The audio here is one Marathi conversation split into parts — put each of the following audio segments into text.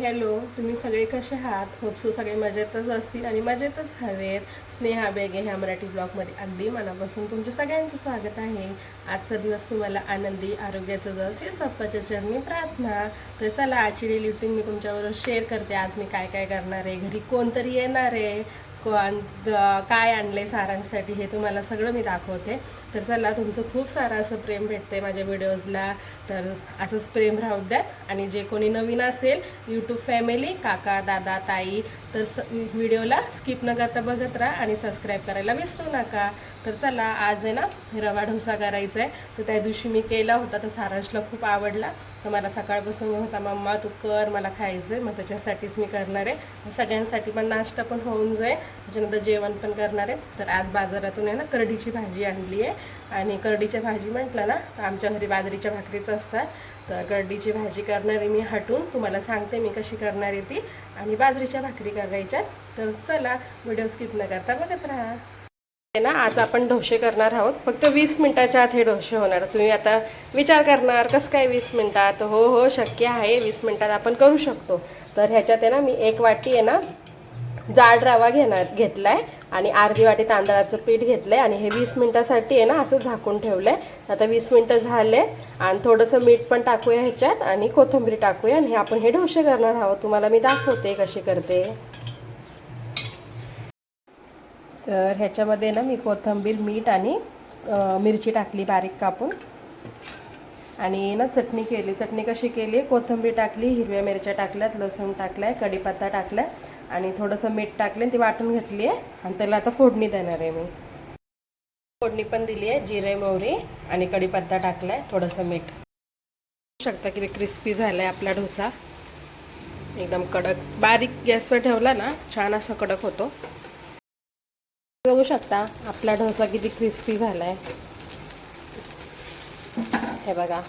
हॅलो तुम्ही सगळे कसे आहात? होपसो सगळे मजेतच असतील आणि मजेतच हवेत. स्नेहा बेगे ह्या मराठी ब्लॉगमध्ये अगदी मनापासून तुमच्या सगळ्यांचं स्वागत आहे. आजचा दिवस तुम्हाला आनंदी आरोग्याचं जसेच बाप्पाच्या चरणी प्रार्थना. तर चला आजची डेली रुटीन मी तुमच्याबरोबर शेअर करते. आज मी काय काय करणार आहे? घरी कोणतरी येणार आहे? काय आणले सारांसाठी हे तुम्हाला सगळं मी दाखवते. तर चला तुमचं खूप सारं असं प्रेम भेटते माझ्या व्हिडिओजला. तर असंच प्रेम राहू द्यात. आणि जे कोणी नवीन असेल यूट्यूब फॅमिली काका दादा ताई तर स व्हिडिओला स्किप न करता बघत राहा आणि सबस्क्राईब करायला विसरू नका. तर चला आज आहे ना रवा ढोसा करायचा आहे तर त्या दिवशी मी केला होता तर सारांशला खूप आवडला. तर मला सकाळपासून होता मम्मा तू कर मला खायचं आहे मग त्याच्यासाठीच मी करणार आहे. सगळ्यांसाठी पण नाश्ता पण होऊन जाईल. त्याच्यानंतर जेवण पण करणार आहे. तर आज बाजारातून आहे ना करडीची भाजी आणली आहे. आणि करडीच्या भाजी म्हटलं ना तर आमच्या घरी बाजरीच्या भाकरीच असतात. तर करडीची भाजी करणार आहे मी हटून. तुम्हाला सांगते मी कशी करणार आहे ती. आणि बाजरीच्या भाकरी करायच्या. तर चला व्हिडिओ स्किप न करता बघत राहा. ना आज आपण ढोसे करणार आहोत. फक्त वीस मिनिटाच्या आत हे ढोसे होणार. तुम्ही आता विचार करणार कसं काय वीस मिनिटात? हो हो शक्य आहे. वीस मिनिटात आपण करू शकतो. तर ह्याच्यात आहे ना मी एक वाटी आहे ना जाड रवा घेणार घेतलाय आणि अर्धी वाटी तांदळाचं पीठ घेतलं आहे आणि हे वीस मिनिटासाठी आहे ना असं झाकून ठेवलं आहे आता वीस मिनटं झाले आणि थोडंसं मीठ पण टाकूया ह्याच्यात आणि कोथिंबीर टाकूया आणि हे आपण हे ढोसे करणार आहोत. तुम्हाला मी दाखवते कसे करते. तर ह्याच्यामध्ये ना मी कोथिंबीर मीठ आणि मिरची टाकली बारीक कापून. आणि ना चटणी केली. चटणी कशी केली? कोथिंबीर टाकली हिरव्या मिरच्या टाकल्यात लसूण टाकलाय कढीपत्ता टाकलाय आणि थोडंसं मीठ टाकले ती वाटून घेतली आहे. आणि त्याला आता फोडणी देणार आहे मी. फोडणी पण दिली आहे जिरे मोहरी आणि कढीपत्ता टाकलाय थोडंसं मीठ. शकता शकता ते क्रिस्पी झालाय आपला डोसा. एकदम कडक. बारीक गॅसवर ठेवला ना छान असा कडक होतो. बघू शकता आपला डोसा किती क्रिस्पी झालाय. हे बघा.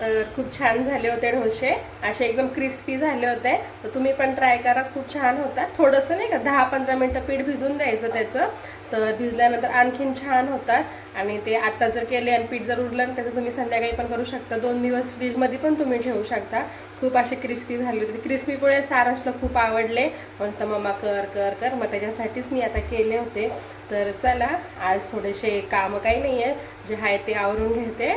तर खूप छान झाले होते डोसे. असे एकदम क्रिस्पी झाले होते. तर तुम्ही पण ट्राय करा खूप छान होतात. थोडंसं नाही का दहा पंधरा मिनटं पीठ भिजून द्यायचं त्याचं. तर भिजल्यानंतर आणखीन छान होतात. आणि ते आत्ता जर केले आणि पीठ जर उरलं ना त्याचं तुम्ही संध्याकाळी पण करू शकता. दोन दिवस फ्रीजमध्ये पण तुम्ही ठेवू शकता. खूप असे क्रिस्पी झाले होते. क्रिस्पीमुळे सारांशला खूप आवडले. म्हणतं मम्मा कर कर कर. मग त्याच्यासाठीच मी आता केले होते. तर चला आज थोडेसे कामं काही नाही आहे जे आहे ते आवरून घेते.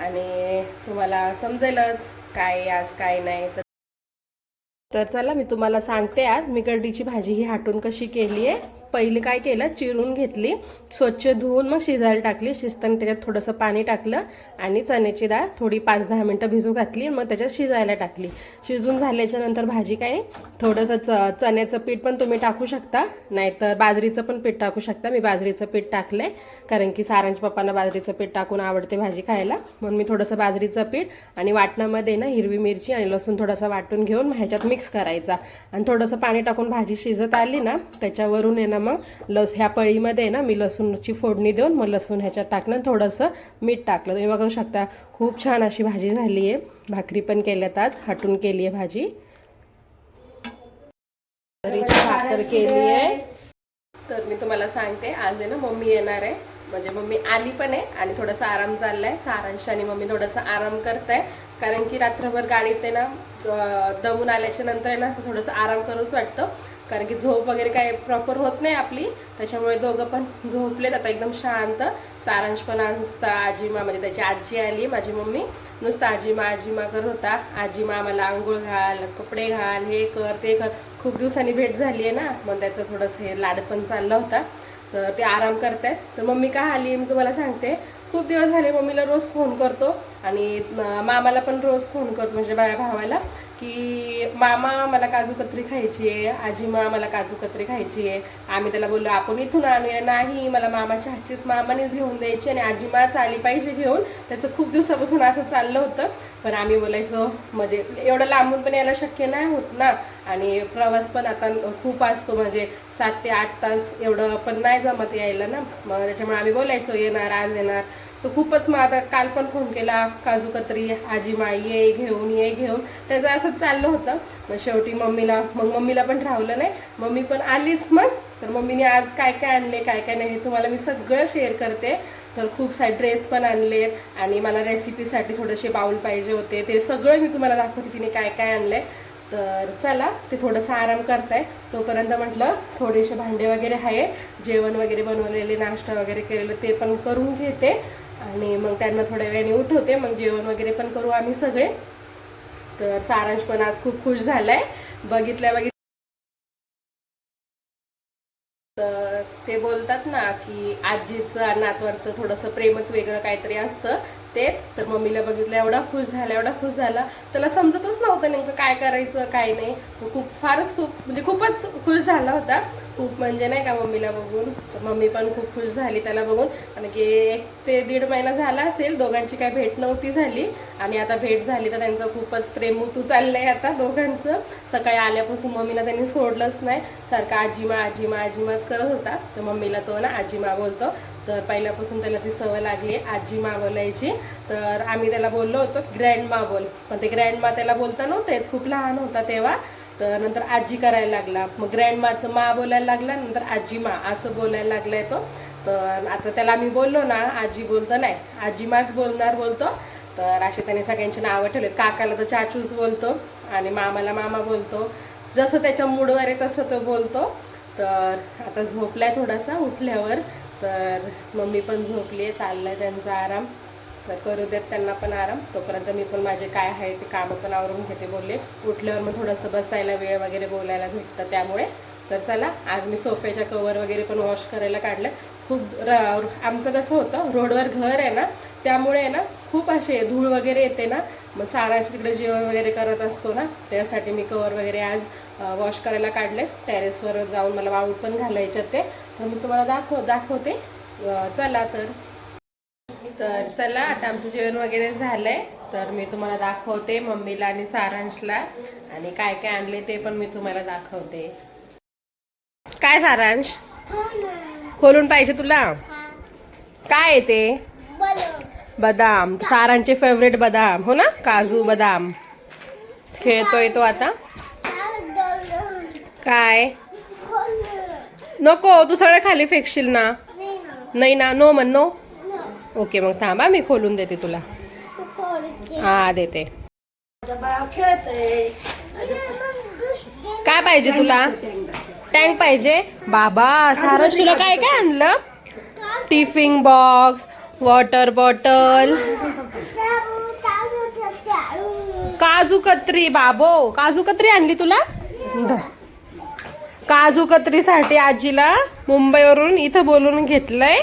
आणि तुम्हाला समजेलच काय आज काय नाही. तर तर चला मी तुम्हाला सांगते आज. मी गड्डीची भाजी ही हाटून कशी केली आहे पहिले काय केलं? चिरून घेतली स्वच्छ धुवून मग शिजायला टाकली. शिजताना त्याच्यात थोडंसं पाणी टाकलं आणि चण्याची डाळ थोडी पाच दहा मिनटं भिजू घातली मग त्याच्यात शिजायला टाकली. शिजून झाल्याच्यानंतर भाजी काय थोडंसं च चण्याचं पीठ पण तुम्ही टाकू शकता. नाहीतर बाजरीचं पण पीठ टाकू शकता. मी बाजरीचं पीठ टाकलं आहे कारण की सारांच्या पप्पांना बाजरीचं पीठ टाकून आवडते भाजी खायला. म्हणून मी थोडंसं बाजरीचं पीठ आणि वाटणामध्ये ना हिरवी मिरची आणि लसूण थोडासा वाटून घेऊन ह्याच्यात मिक्स करायचा. आणि थोडंसं पाणी टाकून भाजी शिजत आली ना त्याच्यावरून आहे ना मग लस ह्या पळीमध्ये ना मी लसूणची फोडणी देऊन मग लसूण ह्याच्यात टाकलं थोडंसं मीठ टाकलं. तुम्ही बघू शकता खूप छान अशी भाजी झाली आहे. भाकरी पण केल्यात आज हटून केली आहे भाजी. भाकर केली आहे. तर मी तुम्हाला सांगते आज आहे ना मम्मी येणार आहे. म्हणजे मम्मी आली पण आहे आणि थोडासा आराम चाललाय. सारांश आणि मम्मी थोडासा आराम करताय. कारण की रात्रभर गाडीत आहे ना दमून आल्याच्यानंतर आहे ना असं थोडंसं आराम करूच वाटतं. कारण की झोप वगैरे काय प्रॉपर होत नाही आपली. त्याच्यामुळे दोघं पण झोपलेत. आता एकदम शांत. सारांश पण आज नुसता आजीमा म्हणजे त्याची आजी आली माझी मम्मी. नुसता आजीमा आजीमा करत होता. आजीमा मला आंघोळ घाल कपडे घाल हे कर ते कर. खूप दिवसांनी भेट झाली आहे ना. मग त्याचं थोडंसं हे लाड पण चालला होता. तर ते आराम करतायत. तर मम्मी का आली मी तुम्हाला सांगते. खूप दिवस झाले मम्मीला रोज फोन करतो. आणि मामाला पण रोज फोन करतो म्हणजे माझ्या भावाला. की मामा मला काजू कत्री खायची आहे आजीमा मला काजू कत्री खायची आहे. आम्ही त्याला बोललो आपण इथून आणूया. नाही मला मामाच्या हातचीच मामानेच घेऊन द्यायची आणि आजीमाच आली पाहिजे घेऊन. त्याचं खूप दिवसापासून असं चाललं होतं. पण आम्ही बोलायचो म्हणजे एवढं लांबून पण यायला शक्य नाही होत ना. आणि प्रवास पण आता खूप असतो म्हणजे सात ते आठ तास एवढं पण नाही जमत यायला ना. मग त्याच्यामुळे आम्ही बोलायचो येणार आज येणार. तो खूपच मग आता काल पण फोन केला काजू कतरी आजी माई ये घेऊन ये घेऊन. त्याचं असंच चाललं होतं. मग शेवटी मम्मीला मग मम्मीला पण राहवलं नाही. मम्मी पण आलीच मग. तर मम्मीने आज काय काय आणले काय काय नाही हे तुम्हाला मी सगळं शेअर करते. तर खूप सारे ड्रेस पण आणलेत आणि मला रेसिपीसाठी थोडेसे बाउल पाहिजे होते. ते सगळं मी तुम्हाला दाखवते तिने काय काय आणलंय तर चला ते थोडंसं आराम करताय. तोपर्यंत म्हटलं थोडेसे भांडे वगैरे आहे जेवण वगैरे बनवलेले नाश्ता वगैरे केलेलं ते पण करून घेते. आणि मग त्यांना थोड्या वेळाने उठवते. मग जेवण वगैरे पण करू आम्ही सगळे. तर सारांश पण आज खूप खुश झालाय. बघितल्या बघित तर ते बोलतात ना की आजीचं आणि नातवांचं थोडंसं प्रेमच वेगळं काहीतरी असतं. तेच. तर मम्मीला बघितलं एवढा खुश झाला एवढा खुश झाला. त्याला समजतच नव्हतं नेमकं काय करायचं काय नाही. खूप फारच खूप म्हणजे खूपच खुश झाला होता. खूप म्हणजे नाही का मम्मीला बघून. तर मम्मी पण खूप खुश झाली त्याला बघून. कारण की एक ते दीड महिना झाला असेल दोघांची काय भेट नव्हती झाली. आणि आता भेट झाली तर त्यांचं खूपच प्रेम तू चाललंय आता दोघांचं. सकाळी आल्यापासून मम्मीला त्यांनी सोडलंच नाही. सारखा आजीमा आजीमा आजीमाच करत होता. तर मम्मीला तो ना आजीमा बोलतो. तर पहिल्यापासून त्याला ती सवय लागली आजी मा बोलायची तर आम्ही त्याला बोललो होतो ग्रँड मा बोल. पण ते ग्रँड मा त्याला बोलता नव्हते खूप लहान होता तेव्हा. तर नंतर आजी करायला लागला. मग ग्रँड माचं मा बोलायला लागला नंतर आजी मा असं बोलायला लागलाय तो. तर आता त्याला आम्ही बोललो ना आजी बोलतो नाही. आजी माच बोलणार बोलतो. तर असे त्याने सगळ्यांची नावं ठेवले. काकाला तर चाचूच बोलतो आणि मामाला मामा बोलतो. जसं त्याच्या मूडवर आहे तसं तो बोलतो. तर आता झोपलाय थोडासा उठल्यावर. तर मम्मी पण झोपली आहे चाललाय त्यांचा आराम. तर करू देत त्यांना पण आराम. तोपर्यंत मी पण माझे काय आहे ते कामं पण आवरून घेते बोलले. उठल्यावर मग थोडंसं बसायला वेळ वगैरे बोलायला भेटतं त्यामुळे. तर चला आज मी सोफ्याच्या कवर वगैरे पण वॉश करायला काढलं. खूप र आमचं कसं होतं रोडवर घर आहे ना त्यामुळे आहे ना खूप असे धूळ वगैरे येते ना. मग साराश तिकडे जेवण वगैरे करत असतो ना त्यासाठी मी कवर वगैरे आज वॉश करायला काढले. टेरेसवर जाऊन मला वाळू पण घालायच्यात ते. तर मी तुम्हाला दाखव दाखवते. चला तर. तर चला आता आमचं जेवण वगैरे झालंय. तर मी तुम्हाला दाखवते मम्मीला आणि सारांशला. आणि काय काय आणले ते पण मी तुम्हाला दाखवते. काय सारांश? खोलून पाहिजे तुला? काय आहे ते? बदाम. सारांचे फेवरेट बदाम. हो ना? काजू बदाम. खेळतोय तो आता. काय? नको तू सगळं खाली फेकशील ना. नाही ना नो म्हण नो ओके मग थांबा मी खोलून देते तुला. हा देते. काय पाहिजे तुला? टँक पाहिजे? बाबा सारस तुला काय काय आणलं? Tiffin box water bottle. काजू कत्री बाबो काजू कत्री आणली तुला? काजू कत्रीसाठी आजीला मुंबईवरून इथं बोलून घेतलंय.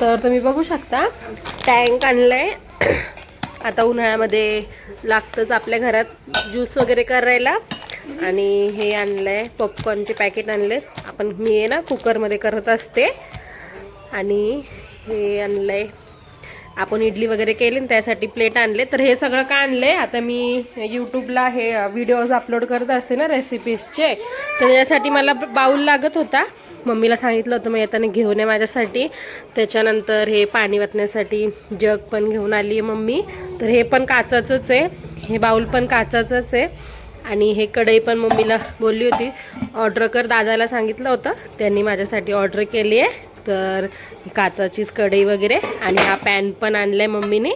तर तुम्ही बघू शकता टँक आणलंय. आता उन्हाळ्यामध्ये लागतंच आपल्या घरात ज्यूस वगैरे करायला. आणि हे आणलंय पॉपकॉर्नचे पॅकेट आणले आपण मी आहे ना कुकरमध्ये करत असते. आणि हे आणलंय आपण इडली वगैरे केली त्यासाठी प्लेट आणले. तर हे सगळं का आणले? आता मी यूट्यूबला हे व्हिडिओज अपलोड करत असते ना रेसिपीजचे तर यासाठी मला बाऊल लागत होता. मम्मीला सांगितलं होतं मग येताना घेऊन ये माझ्यासाठी. त्याच्यानंतर हे पाणी वाटण्यासाठी जग पण घेऊन आली आहे मम्मी. तर हे पण काचाचंच आहे. हे बाऊल पण काचाचंच आहे. आणि हे कढई पण मम्मीला बोलली होती. ऑर्डर कर दादाला सांगितलं होतं. त्यांनी माझ्यासाठी ऑर्डर केली आहे. तर काचाचीच कढई वगैरे आणि हा पॅन पण आणलाय मम्मीने.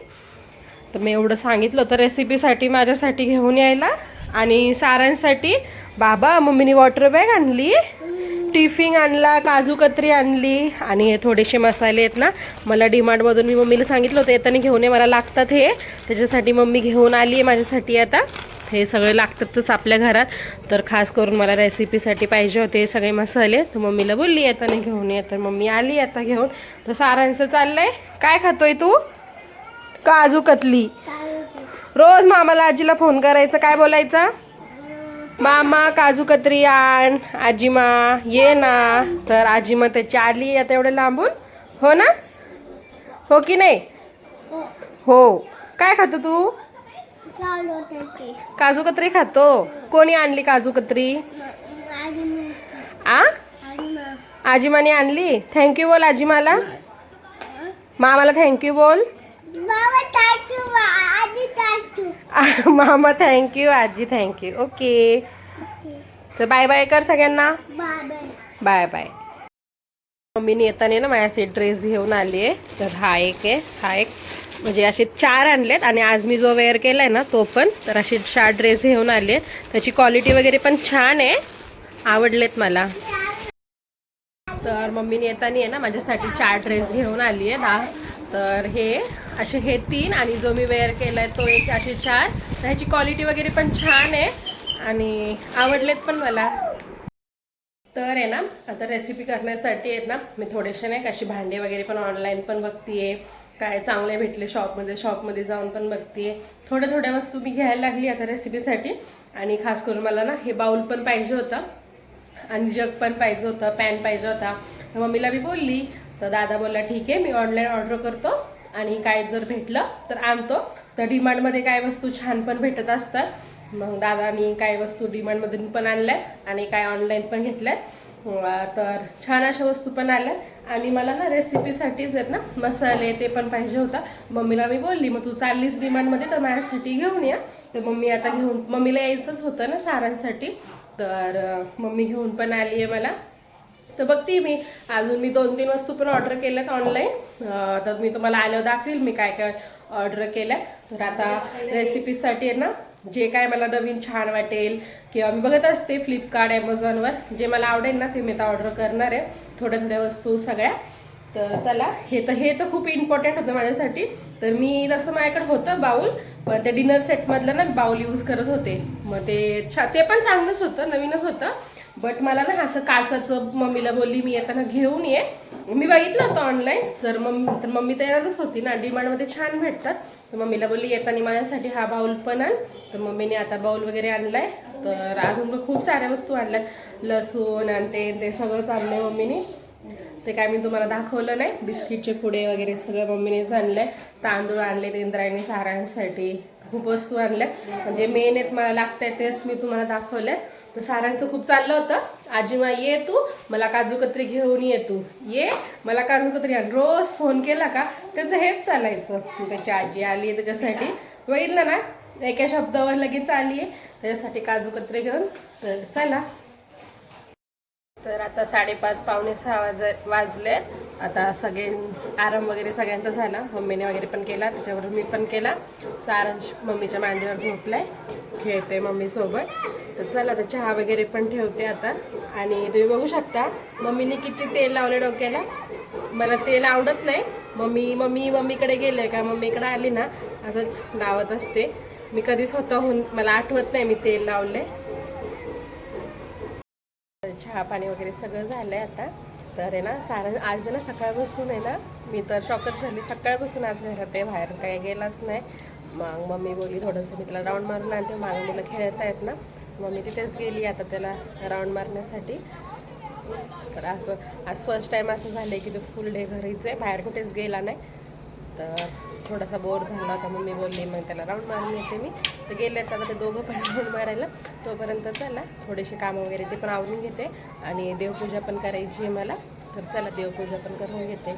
तर मी एवढं सांगितलं होतं रेसिपीसाठी माझ्यासाठी घेऊन यायला. आणि साऱ्यांसाठी बाबा मम्मीने वॉटर बॅग आणली टिफिन आणला काजू कत्री आणली आणि हे थोडेसे मसाले आहेत ना मला डिमार्टमधून मी मम्मीला सांगितलं होतं येताना घेऊन ये मला लागतात हे. त्याच्यासाठी मम्मी घेऊन आली आहे माझ्यासाठी आता. हे सगळे लागतातच आपल्या घरात. तर खास करून मला रेसिपीसाठी पाहिजे होते हे सगळे मसाले. तर मम्मीला बोलली येताना घेऊन ये तर मम्मी आली आता घेऊन. तर सारांचं चाललंय. काय खातोय तू? काजू कतली. रोज मामाला आजीला फोन करायचं. काय बोलायचं? मामा काजू कतरी आण. आजीमा ये ना. तर आजीमा त्याची आली आता एवढे लांबून. हो ना? हो की नाही? हो. काय खातो तू? काजू कत्री खातो? कोणी आणली काजू कत्री? आ? आजीमाने आणली? थँक्यू बोल आजीमाला मामाला थँक्यू बोल. मामा थँक्यू आजी थँक्यू ओके तर बाय बाय कर सगळ्यांना. बाय बाय मम्मीने येताना ना माझ्यासाठी ड्रेस घेऊन आली आहे तर हा एक आहे हा एक. म्हणजे असे चार आणलेत आणि आज मी जो वेअर केला आहे ना तो पण. तर असे चार ड्रेस घेऊन आले त्याची क्वालिटी वगैरे पण छान आहे. आवडलेत मला. तर मम्मीने येताना आहे ना माझ्यासाठी चार ड्रेस घेऊन आली आहे. दहा. तर हे असे हे तीन आणि जो मी वेअर केलाय तो एक असे चार. तर ह्याची क्वालिटी वगैरे पण छान आहे. आणि आवडलेत पण मला. तर आहे ना आता रेसिपी करण्यासाठी आहेत ना मी थोडेसे नाही का अशी भांडे वगैरे पण ऑनलाईन पण बघतीये. काय चांगले भेटले शॉपमध्ये शॉपमध्ये जाऊन पण बघते थोड्या थोड्या वस्तू मी घ्यायला लागली आता रेसिपीसाठी आणि खास करून मला ना हे बाउल पण पाहिजे होतं. आणि जग पण पाहिजे होतं. पॅन पाहिजे होता. तर मम्मीला मी बोलली तर दादा बोलला ठीक आहे मी ऑनलाईन ऑर्डर करतो. आणि काय जर भेटलं तर आणतो. तर डिमांडमध्ये काय वस्तू छान पण भेटत असतात. मग दादानी काय वस्तू डिमांडमधून पण आणल्या आणि काय ऑनलाईन पण घेतल्या तर छान अशा वस्तू पण आल्या. आणि मला ना रेसिपीसाठीच आहेत ना मसाले ते पण पाहिजे होता. मम्मीला मी बोलली मग तू चाललीस डिमांडमध्ये तर माझ्यासाठी घेऊन या. तर मम्मी आता घेऊन मम्मीला यायचंच होतं ना सारांसाठी. तर मम्मी घेऊन पण आली आहे मला. तर बघते मी. अजून मी दोन तीन वस्तू पण ऑर्डर केल्यात ऑनलाईन तर मी तुम्हाला आल्यावर दाखवेल मी काय काय ऑर्डर केल्यात तर आता रेसिपीसाठी आहे ना जे काय मला नवीन छान वाटेल किंवा मी बघत असते फ्लिपकार्ट ॲमेझॉनवर जे मला आवडेल ना ते मी आता ऑर्डर करणार आहे. थोड्या थोड्या वस्तू सगळ्या. तर चला हे तर हे तर खूप इम्पॉर्टंट होतं माझ्यासाठी. तर मी जसं माझ्याकडे होतं बाऊल पण ते डिनर सेटमधलं ना बाऊल यूज करत होते. मग ते छा ते पण चांगलंच होतं नवीनच होतं. बट मला ना असं काचाचं मम्मीला बोलली मी येताना घेऊन ये. मी बघितलं होतं ऑनलाईन तर मम्मी तर मम्मी तयारच होती ना. डिमांडमध्ये छान भेटतात. तर मम्मीला बोलली येताना माझ्यासाठी हा बाऊल पण आण. तर मम्मीने आता बाऊल वगैरे आणलाय. तर अजून खूप साऱ्या वस्तू आणल्या लसूण आणि ते ते सगळंच आणलंय मम्मीने. ते काय मी तुम्हाला दाखवलं नाही. बिस्किटचे पुडे वगैरे सगळं मम्मीनेच आणलंय. तांदूळ आणले इंद्रायणी सारांसाठी खूप वस्तू आणल्या. म्हणजे मेन आहेत मला लागताय तेच मी तुम्हाला दाखवलंय. तर सारांचं खूप चाललं होतं. आजीमा ये तू. मला काजूकत्री घेऊन ये तू. ये. मला काजूकत्री आण. रोज फोन केला का? त्याचं हेच चालायचं. त्याची आजी आली आहे त्याच्यासाठी. बघितलं ना? एका शब्दावर लगेच आली आहे. त्याच्यासाठी काजूकत्री घेऊन. तर चला. तर आता साडेपाच पावणे सहा वाज वाजले. आता सगळे आराम वगैरे सगळ्यांचा झाला. मम्मीने वगैरे पण केला त्याच्यावर मी पण केला. सारांश मम्मीच्या मांडीवर झोपलाय. खेळते मम्मीसोबत तर चला आता चहा वगैरे पण ठेवते आता. आणि तुम्ही बघू शकता मम्मीने किती तेल लावले डोक्याला. मला तेल आवडत नाही. मम्मी मम्मी मम्मीकडे गेले का? मम्मीकडे आली ना असंच लावत असते. मी कधी स्वतःहून मला आठवत नाही मी तेल लावले चहा पाणी वगैरे सगळं झालंय आता. तर आहे ना सारण आज ना सकाळपासून आहे ना मी तर शॉकच झाली. सकाळपासून आज घरात आहे बाहेर काही गेलाच नाही. मग मम्मी बोलली थोडंसं मी त्याला राऊंड मारून आणते मागं मुलं खेळत आहेत ना. मम्मी तिथेच गेली आता त्याला राऊंड मारण्यासाठी. तर असं आज फर्स्ट टाईम असं झालं की तो फुल डे घरीच आहे बाहेर कुठेच गेला नाही. तर थोडासा बोर झाला होता मम्मी बोलली मग त्याला राऊंड मारून येते मी. तर गेले आता ते दोघं पण राऊंड मारायला. तोपर्यंत चला थोडेसे कामं वगैरे ते पण आवरून घेते. आणि देवपूजा पण करायची आहे मला. तर चला देवपूजा पण करून घेते.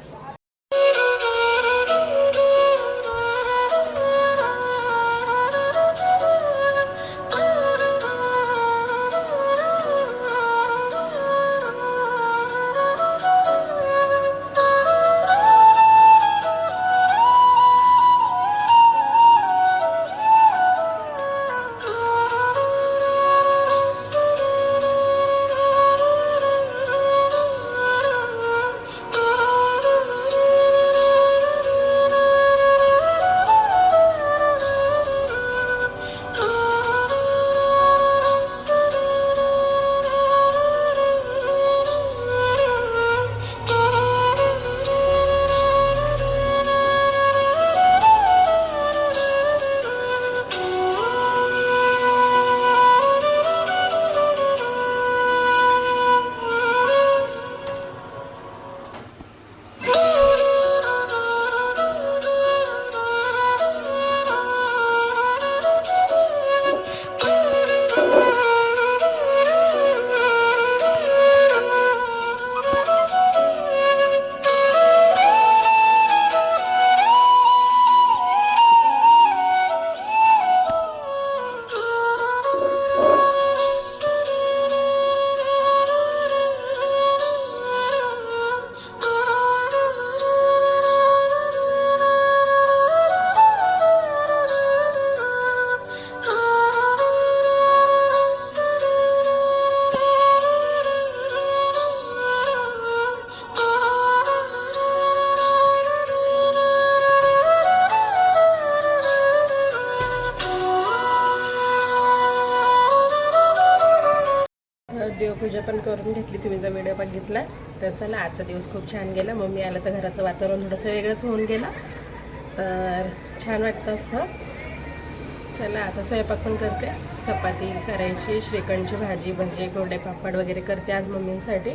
करून घेतली तुम्ही जर व्हिडिओ बघितला तर चला आजचा दिवस खूप छान गेला. मम्मी आलं तर घराचं वातावरण थोडंसं वेगळंच होऊन गेलं. तर छान वाटतं असं. चला आता स्वयंपाक पण करते. चपाती करायची श्रीखंडची भाजी भजी गोडे पापड वगैरे करते आज मम्मींसाठी.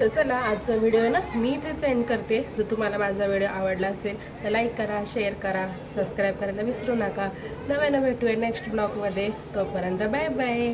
तर चला आजचा व्हिडिओ ना मी इथेच एंड करते. जर तुम्हाला माझा व्हिडिओ आवडला असेल तर लाईक करा शेअर करा सबस्क्राईब करायला विसरू नका. नव्यानं भेटूया नेक्स्ट ब्लॉगमध्ये तोपर्यंत बाय बाय